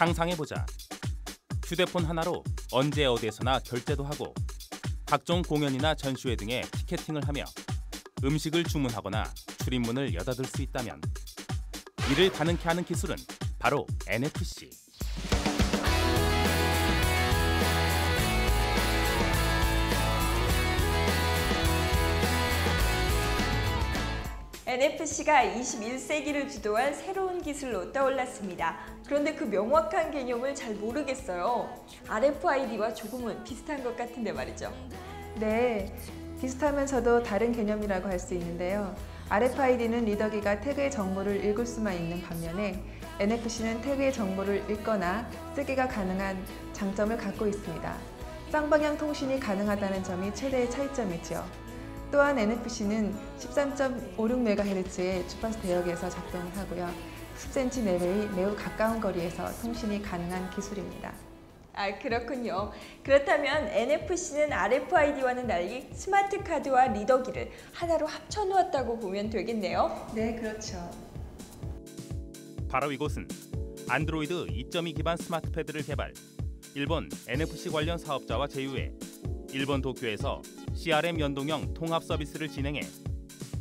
상상해보자. 휴대폰 하나로 언제 어디에서나 결제도 하고 각종 공연이나 전시회 등의 티켓팅을 하며 음식을 주문하거나 출입문을 여닫을 수 있다면 이를 가능케 하는 기술은 바로 NFC. NFC가 21세기를 주도한 새로운 기술로 떠올랐습니다. 그런데 그 명확한 개념을 잘 모르겠어요. RFID와 조금은 비슷한 것 같은데 말이죠. 네, 비슷하면서도 다른 개념이라고 할 수 있는데요. RFID는 리더기가 태그의 정보를 읽을 수만 있는 반면에 NFC는 태그의 정보를 읽거나 쓰기가 가능한 장점을 갖고 있습니다. 쌍방향 통신이 가능하다는 점이 최대의 차이점이죠. 또한 NFC는 13.56MHz의 주파수 대역에서 작동을 하고요. 10cm 내외의 매우 가까운 거리에서 통신이 가능한 기술입니다. 아, 그렇군요. 그렇다면 NFC는 RFID와는 달리 스마트 카드와 리더기를 하나로 합쳐 놓았다고 보면 되겠네요. 네, 그렇죠. 바로 이곳은 안드로이드 2.2 기반 스마트 패드를 개발, 일본 NFC 관련 사업자와 제휴해 일본 도쿄에서 CRM 연동형 통합 서비스를 진행해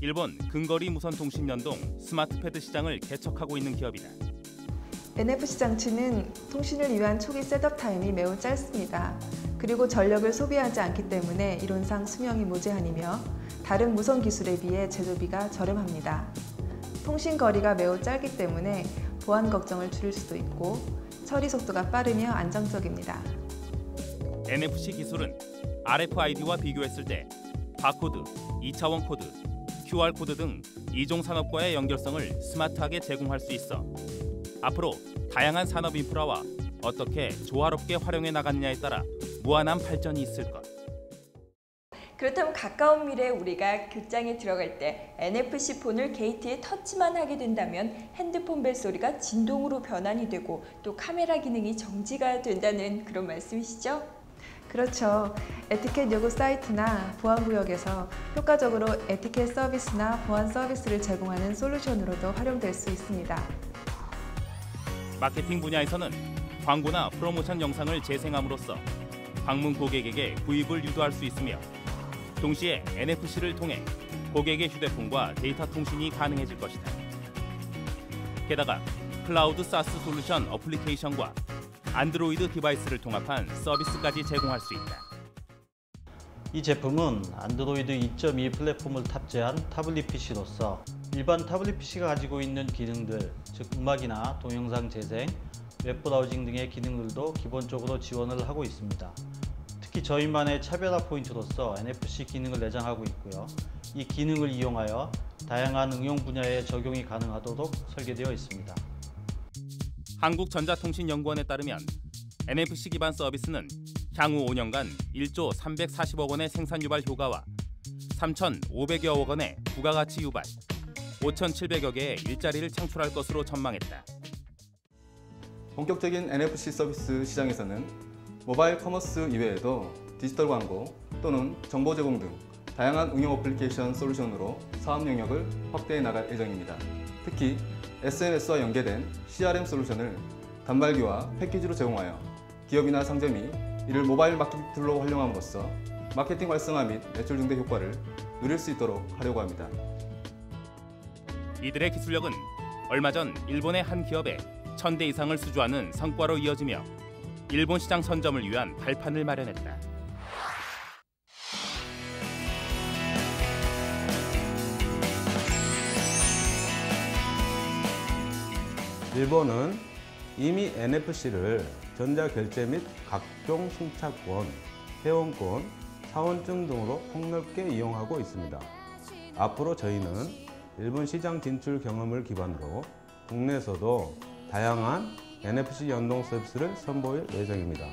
일본 근거리 무선 통신 연동 스마트 패드 시장을 개척하고 있는 기업이다. NFC 장치는 통신을 위한 초기 셋업 타임이 매우 짧습니다. 그리고 전력을 소비하지 않기 때문에 이론상 수명이 무제한이며 다른 무선 기술에 비해 제조비가 저렴합니다. 통신 거리가 매우 짧기 때문에 보안 걱정을 줄일 수도 있고 처리 속도가 빠르며 안정적입니다. NFC 기술은 RFID와 비교했을 때 바코드, 2차원 코드, QR 코드 등 이종 산업과의 연결성을 스마트하게 제공할 수 있어 앞으로 다양한 산업 인프라와 어떻게 조화롭게 활용해 나가느냐에 따라 무한한 발전이 있을 것. 그렇다면 가까운 미래에 우리가 극장에 들어갈 때 NFC 폰을 게이트에 터치만 하게 된다면 핸드폰 벨소리가 진동으로 변환이 되고 또 카메라 기능이 정지가 된다는 그런 말씀이시죠? 그렇죠. 에티켓 요구 사이트나 보안구역에서 효과적으로 에티켓 서비스나 보안 서비스를 제공하는 솔루션으로도 활용될 수 있습니다. 마케팅 분야에서는 광고나 프로모션 영상을 재생함으로써 방문 고객에게 구입을 유도할 수 있으며 동시에 NFC를 통해 고객의 휴대폰과 데이터 통신이 가능해질 것이다. 게다가 클라우드 사스 솔루션 어플리케이션과 안드로이드 디바이스를 통합한 서비스까지 제공할 수 있다. 이 제품은 안드로이드 2.2 플랫폼을 탑재한 타블릿 PC로서 일반 타블릿 PC가 가지고 있는 기능들, 즉 음악이나 동영상 재생, 웹 브라우징 등의 기능들도 기본적으로 지원을 하고 있습니다. 특히 저희만의 차별화 포인트로서 NFC 기능을 내장하고 있고요. 이 기능을 이용하여 다양한 응용 분야에 적용이 가능하도록 설계되어 있습니다. 한국전자통신연구원에 따르면 NFC 기반 서비스는 향후 5년간 1조 340억 원의 생산 유발 효과와 3,500여억 원의 부가가치 유발, 5,700여 개의 일자리를 창출할 것으로 전망했다. 본격적인 NFC 서비스 시장에서는 모바일 커머스 이외에도 디지털 광고 또는 정보 제공 등 다양한 응용 어플리케이션 솔루션으로 사업 영역을 확대해 나갈 예정입니다. 특히 SNS와 연계된 CRM 솔루션을 단말기와 패키지로 제공하여 기업이나 상점이 이를 모바일 마케팅 툴로 활용함으로써 마케팅 활성화 및 매출 증대 효과를 누릴 수 있도록 하려고 합니다. 이들의 기술력은 얼마 전 일본의 한 기업에 1000대 이상을 수주하는 성과로 이어지며 일본 시장 선점을 위한 발판을 마련했다. 일본은 이미 NFC를 전자결제 및 각종 승차권, 회원권, 사원증 등으로 폭넓게 이용하고 있습니다. 앞으로 저희는 일본 시장 진출 경험을 기반으로 국내에서도 다양한 NFC 연동 서비스를 선보일 예정입니다.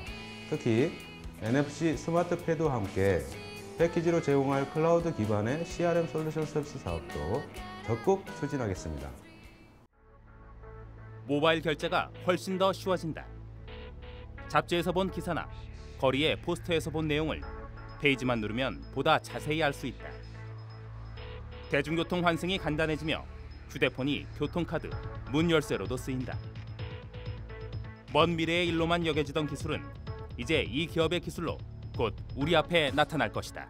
특히 NFC 스마트 패드와 함께 패키지로 제공할 클라우드 기반의 CRM 솔루션 서비스 사업도 적극 추진하겠습니다. 모바일 결제가 훨씬 더 쉬워진다. 잡지에서 본 기사나 거리의 포스터에서 본 내용을 페이지만 누르면 보다 자세히 알 수 있다. 대중교통 환승이 간단해지며 휴대폰이 교통카드, 문 열쇠로도 쓰인다. 먼 미래의 일로만 여겨지던 기술은 이제 이 기업의 기술로 곧 우리 앞에 나타날 것이다.